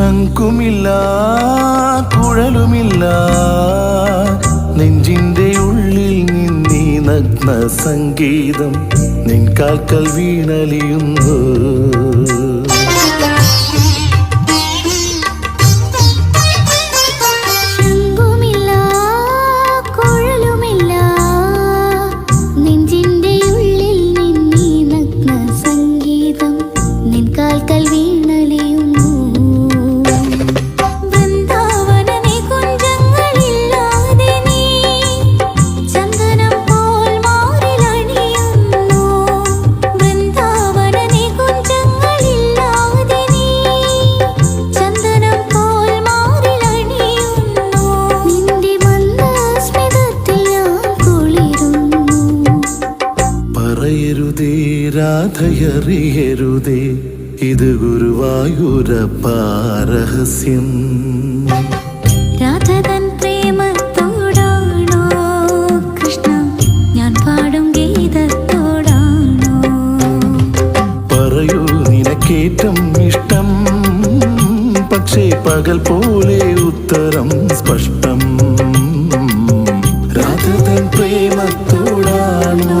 ശംഖുമില്ല കുഴലുമില്ല. നെഞ്ചിന്റെ ഉള്ളിൽ നിന്നീ നഗ്ന സംഗീതം നിൻ കാൽക്കൽ വീണലിയുന്നു. ശംഖുമില്ല പറയരുതേ രാധയറിയരുതേ ഇത് ഗുരുവായൂരപ്പാരഹസ്യം രാധതൻ പ്രേമത്തോടാണോ കൃഷ്ണ? ഞാൻ പാടും ഗീതത്തോടാണോ? പറയൂ നിനക്കേറ്റം ഇഷ്ടം. പക്ഷേ പകൽ പോലെ ഉത്തരം സ്പഷ്ടം. രാധതൻ പ്രേമത്തോടാണോ